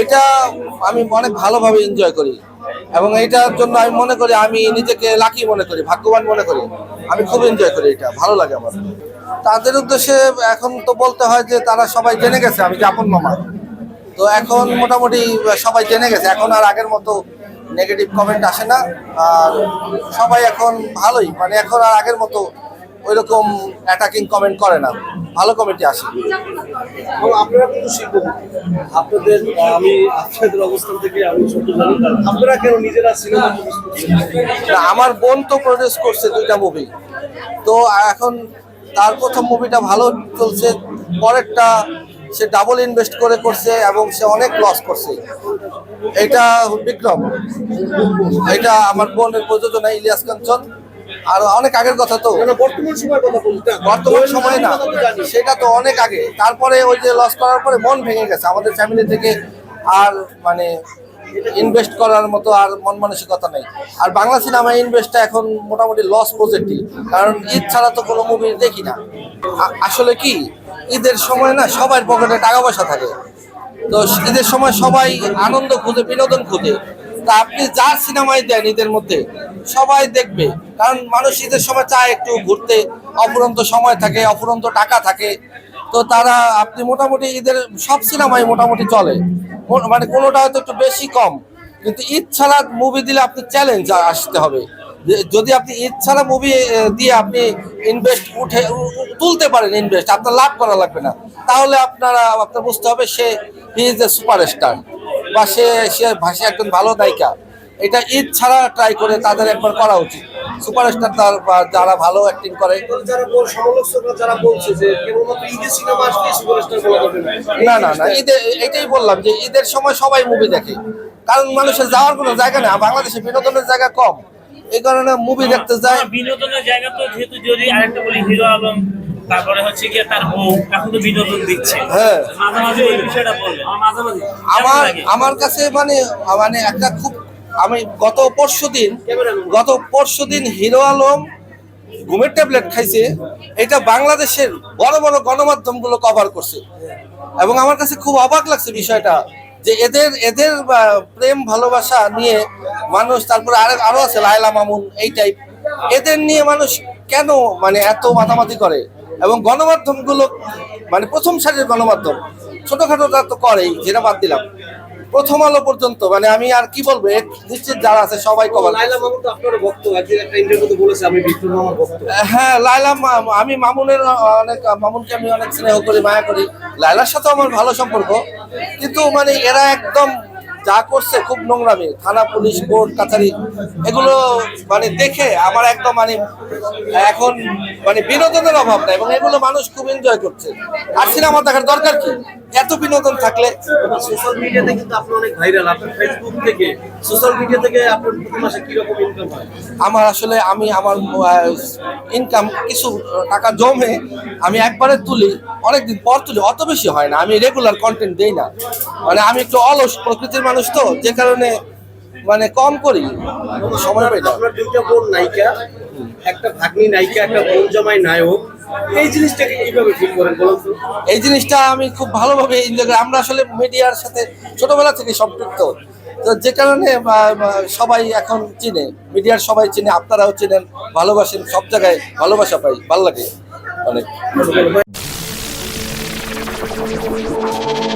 এটা আমি অনেক ভালোভাবে এনজয় করি। এবং এটার জন্য আমি মনে করি, আমি নিজেকে লাকি মনে করি, ভাগ্যবান মনে করি। আমি খুব এনজয় করি এটা, ভালো লাগে আমার। তাদের উদ্দেশ্যে এখন তো বলতে হয় যে তারা সবাই জেনে গেছে, আমি জাপন মামা। তো এখন মোটামুটি সবাই জেনে গেছে, এখন আর আগের মতো নেগেটিভ কমেন্ট আসে না। আর সবাই এখন ভালোই মানে এখন আর আগের মতো ওইরকম অ্যাটাকিং কমেন্ট করে না। ভালো কমেন্টই আসে। এবং আপনারা কিন্তু শিল্পপতি আপনাদের আমি আপনাদের অবস্থান থেকে আমি ছোট জানি আপনারা কেন নিজেরা সিনেমা না, আমার বোন তো প্রডিউস করছে দুইটা মুভি তো এখন তার প্রথম মুভিটা ভালো চলছে পরেরটা সে ডাবল ইনভেস্ট করে করছে এবং সে অনেক লস করছে। এটা বিক্রম। এটা আমার বোনের প্রযোজনা ইলিয়াস কাঞ্চন। আর অনেক আগের কথা তো। বর্তমান সময়ের কথা বর্তমান সময়ে না। সেটা তো অনেক আগে। তারপরে ওই যে লস করার পরে মন ভেঙে গেছে। আমাদের ফ্যামিলি থেকে আর মানে ইনভেস্ট করার মতো আর মন মানসিকতা নেই। আর বাংলা সিনেমায় ইনভেস্টটা এখন মোটামুটি লস প্রজেক্টই কারণ ঈদ ছাড়া তো কোনো মুভি দেখি না। আসলে কি? ঈদের সময় না সবার পকেটে টাকা পয়সা থাকে। তো ঈদের সময় সবাই আনন্দ খুঁজে বিনোদন খুঁজে। তা আপনি যার সিনেমায় দেন ঈদের মধ্যে, সবাই দেখবে। কারণ মানুষ ঈদের সময় চায় একটু ঘুরতে, অফুরন্ত সময় থাকে, অফুরন্ত টাকা থাকে। তো তারা, আপনি মোটামুটি ঈদের সব সিনেমাই মোটামুটি চলে। মানে কোনোটা হয়তো একটু বেশি কম। কিন্তু ঈদ ছাড়া মুভি দিলে আপনি চ্যালেঞ্জ আসতে হবে। যে- যদি আপনি ঈদ ছাড়া মুভি দিয়ে আপনি ইনভেস্ট উঠে তুলতে পারেন ইনভেস্ট আপনার লাভ করা লাগবে না। তাহলে আপনারা, আপনার বুঝতে হবে সে ইজ এ সুপারস্টার বা সে ভাষা একজন ভালো নায়িকা। এটা ঈদ ছাড়া ট্রাই করে তাদের একবার করা উচিত। সুপারস্টার তার যারা ভালো অ্যাক্টিং করে। যারা না না না, ঈদে, এটাই বললাম যে ঈদের সময় সবাই মুভি দেখে। কারণ মানুষের যাওয়ার কোনো জায়গা নেই বাংলাদেশে বিনোদনের জায়গা কম। এই কারণে মুভি দেখতে যায়। বিনোদনের জায়গা তো যেহেতু যদি আরেকটা বলি, হিরো আলম। তারপরে হচ্ছে গিয়ে তার বউ এখন তো বিনোদন দিচ্ছে। হ্যাঁ। মাঝে মাঝে বিষয়টা বলবে আমার আমার আমার কাছে মানে মানে একটা খুব আমি গত পরশু দিন গত পরশু দিন হিরো আলম ঘুমের ট্যাবলেট খাইছে। এটা বাংলাদেশের বড় বড় গণমাধ্যমগুলো কভার করছে। এবং আমার কাছে খুব অবাক লাগছে বিষয়টা যে এদের এদের প্রেম ভালোবাসা নিয়ে মানুষ তারপরে আরও আরও আছে লায়লা মামুন এই টাইপ এদের নিয়ে মানুষ কেন মানে এত মাতামাতি করে? এবং গণমাধ্যমগুলো মানে প্রথম সারির গণমাধ্যম ছোটখাটোটা তো করেই যেটা বাদ দিলাম। প্রথম আলো পর্যন্ত মানে আমি আর কি বলব নিশ্চিত যারা আছে সবাই তো ভক্ত হ্যাঁ লাইলা আমি মামুনের অনেক মামুনকে আমি অনেক স্নেহ করি মায়া করি। লাইলার সাথে আমার ভালো সম্পর্ক কিন্তু মানে এরা একদম যা করছে খুব নোংরামি থানা পুলিশ কোর্ট কাছারি এগুলো মানে দেখে আমার একদম মানে এখন মানে বিনোদনের অভাব নাই এবং এগুলো মানুষ খুব এনজয় করছে। আর সিনেমা দেখার দরকার কি? এত বিনোদন থাকলে সোশ্যাল মিডিয়াতে কিন্তু আপনি অনেক ভাইরাল আপনার ফেসবুক থেকে সোশ্যাল মিডিয়া থেকে আপনার প্রতি মাসে কীরকম ইনকাম হয়? আমার আসলে আমি আমার ইনকাম কিছু টাকা জমে আমি একবারে তুলি। অনেকদিন পর তুলি অত বেশি হয় না। আমি রেগুলার কন্টেন্ট দেই না। মানে আমি একটু অলস প্রকৃতির মানুষ তো যে কারণে মানে কম করি। সময় পাই না। আপনার দুইটা বোন নায়িকা একটা ভাগ্নি নায়িকা একটা বোন জামাই নায়ক এই জিনিসটাকে কীভাবে ঠিক করেন বলুন এই জিনিসটা আমি খুব ভালোভাবে এনজয় করি আমরা আসলে মিডিয়ার সাথে ছোটবেলা থেকে সম্পৃক্ত। তো যে কারণে সবাই এখন চিনে মিডিয়ার সবাই চিনে আপনারাও চিনেন ভালোবাসেন সব জায়গায় ভালোবাসা পাই ভালো লাগে অনেক। Thank you.